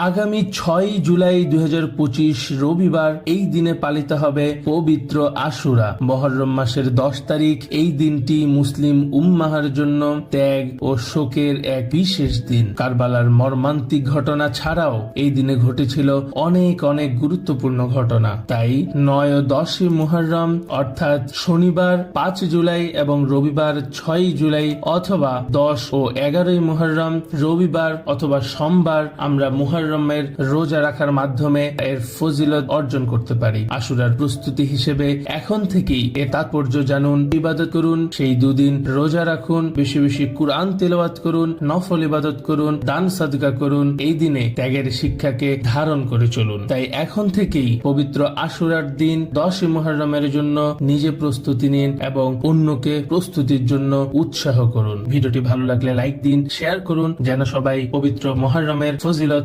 আগামী ছয় জুলাই দুই হাজার পঁচিশ রবিবার এই দিনে পালিত হবে পবিত্র আশুরা। মহরম মাসের দশ তারিখ এই দিনটি মুসলিম উম্মাহার জন্য ত্যাগ ও শোকের এক বিশেষ দিন। কারবালার মর্মান্তিক ঘটনা ছাড়াও এই দিনে ঘটেছিল অনেক অনেক গুরুত্বপূর্ণ ঘটনা। তাই নয় ও দশই মুহররম অর্থাৎ শনিবার পাঁচ জুলাই এবং রবিবার ছয় জুলাই অথবা দশ ও এগারোই মুহররম রবিবার অথবা সোমবার আমরা মুহররমের রোজা রাখার মাধ্যমে এর ফজিলত অর্জন করতে পারি। আশুরার প্রস্তুতি হিসেবে এখন থেকেই এর তাৎপর্য জানুন। ইবাদত করুন, সেই দুদিন রোজা রাখুন, বেশি বেশি কুরআন তেলাওয়াত করুন, নফল ইবাদত করুন, দান সাদকা করুন, এই দিনে ত্যাগের শিক্ষাকে ধারণ করে চলুন। তাই এখন থেকেই পবিত্র আশুরার দিন দশই মুহররমের জন্য নিজে প্রস্তুতি নিন এবং অন্যকে প্রস্তুতির জন্য উৎসাহ করুন। ভিডিওটি ভালো লাগলে লাইক দিন, শেয়ার করুন, যেন সবাই পবিত্র মহররমের ফজিলত